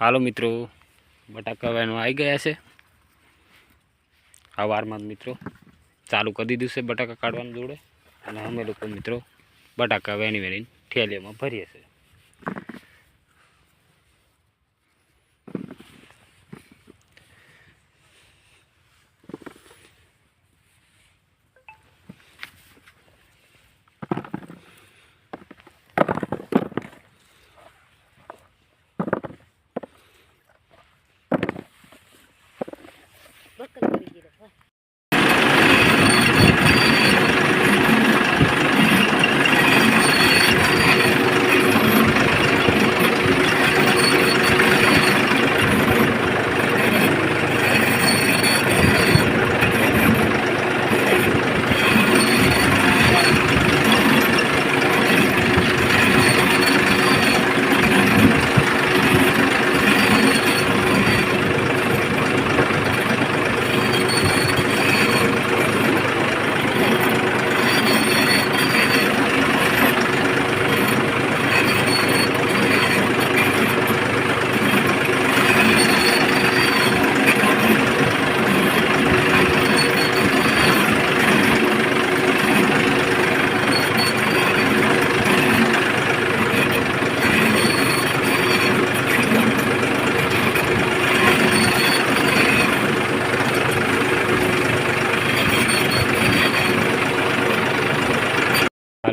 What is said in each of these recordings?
હાલો મિત્રો, બટાકા વેણવા આવી ગયા છે. આ વારમાં મિત્રો, ચાલુ કરી દીધું બટાકા કાઢવાનું જોડે. અને અમે લોકો મિત્રો બટાકા વેણી વેણીને ઠેલીઓમાં ભરીએ છીએ.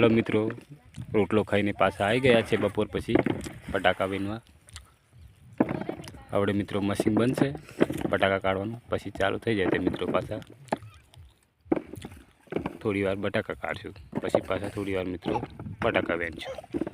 હાલો મિત્રો, રોટલો ખાઈને પાછા આવી ગયા છે બપોર પછી બટાકા વીણવા. હવે મિત્રો મશીન બનશે, બટાકા કાઢવાનું. પછી ચાલુ થઈ જાય તે મિત્રો પાછા. થોડી વાર બટાકા કાઢશું. પછી પાછા થોડી વાર મિત્રો બટાકા વેણશું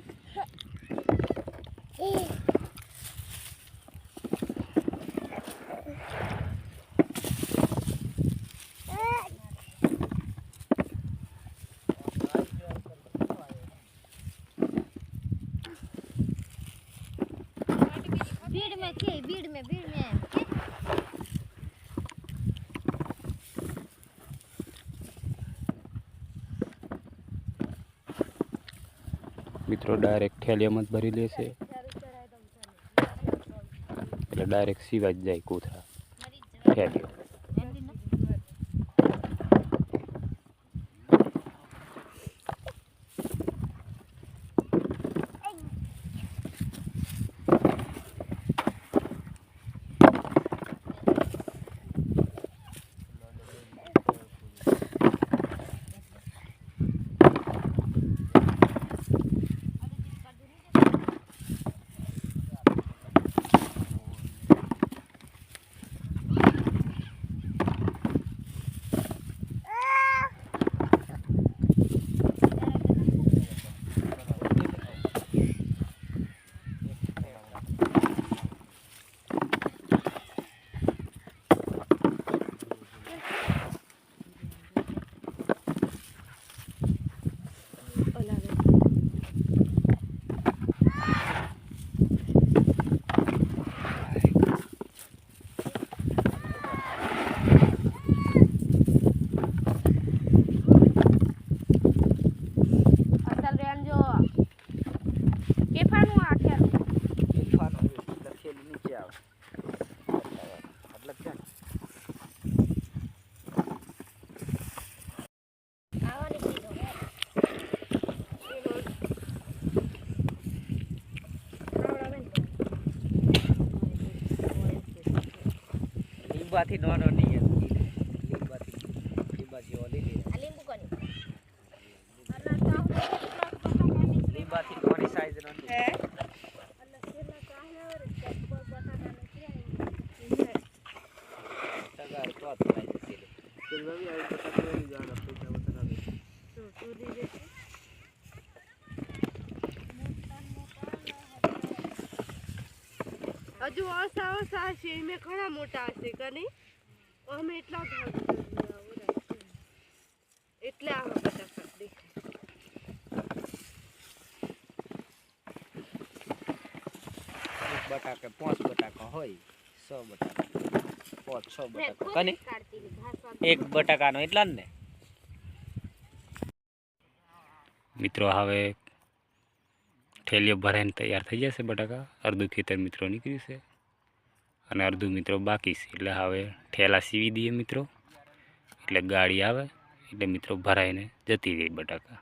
भीड़ में के भीड़ में भीड़ में के? મિત્રો ડાયરેક્ટ ઠેલિયામાં જ ભરી લેશે એટલે ડાયરેક્ટ સીવા જ જાય કોથળા ઠેલિયો લીંબાથી નાનો નહીં એમ. લીંબાથી લીંબાથી ઓલી લે. આ લીંબુ કોની લીંબાથી નાની size નો નહીં. સગાર તો જ થાય છે પેલે. હજુ ઓસા ઓસા હશે એમે ઘણા મોટા હશે કને અમે એટલા ભાગ એટલે આવા બટાકા દેખાય એક પાંચ બટાકા હોય સો બટાકા પાંચ છ બટાકા કને? એક બટાકાનો એટલા જ ને? મિત્રો હવે ઠેલીઓ ભરાઈને તૈયાર થઈ જશે બટાકા. અડધું ખેતર મિત્રો નીકળ્યું છે. અને અડધું મિત્રો બાકી છે. એટલે હવે ઠેલા સીવી દઈએ મિત્રો. એટલે ગાડી આવે. એટલે મિત્રો ભરાઈને જતી રહી બટાકા.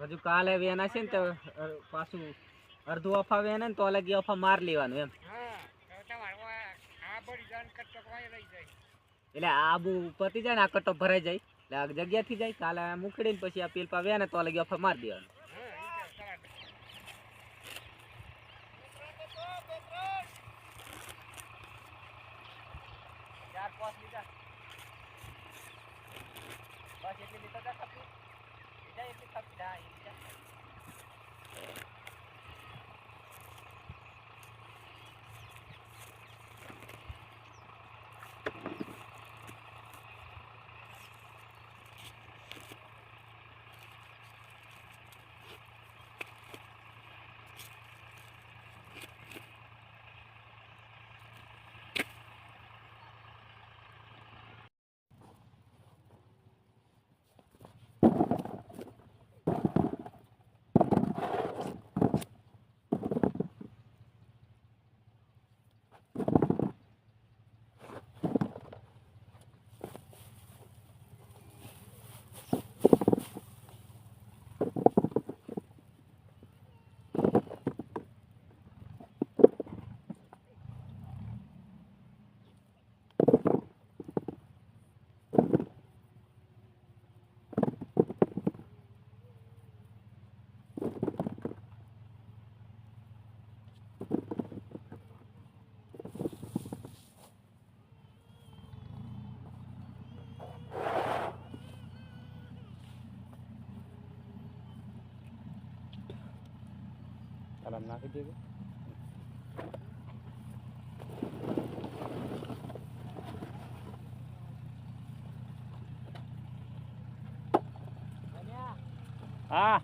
હજુ કાલે વેના છે ને તો પાછું અડધું અફા વેને ને તો અલગ અફા માર લેવાનું એમ. એટલે આબુ પતી જાય ને આ કટો ભરાઈ જાય. એટલે આ જગ્યાથી જાય, કાલે મૂકડી ને પછી આ પેલપા વેને તો અલગ અફા માર દેવાનું. Off you got. કલમ નાખી દેજો. હા.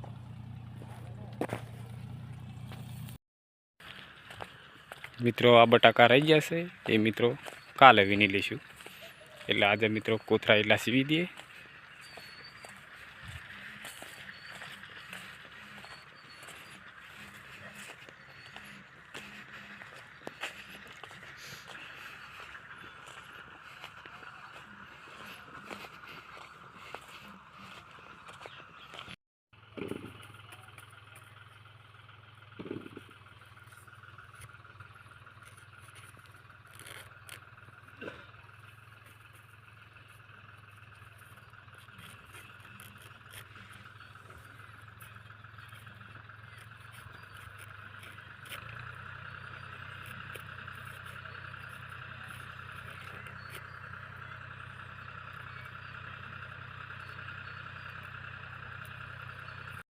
મિત્રો, આ બટાકા રહી જશે એ મિત્રો કાલે વીણી લઈશું એટલે આજે મિત્રો કોથરા એટલા સીવી દઈએ.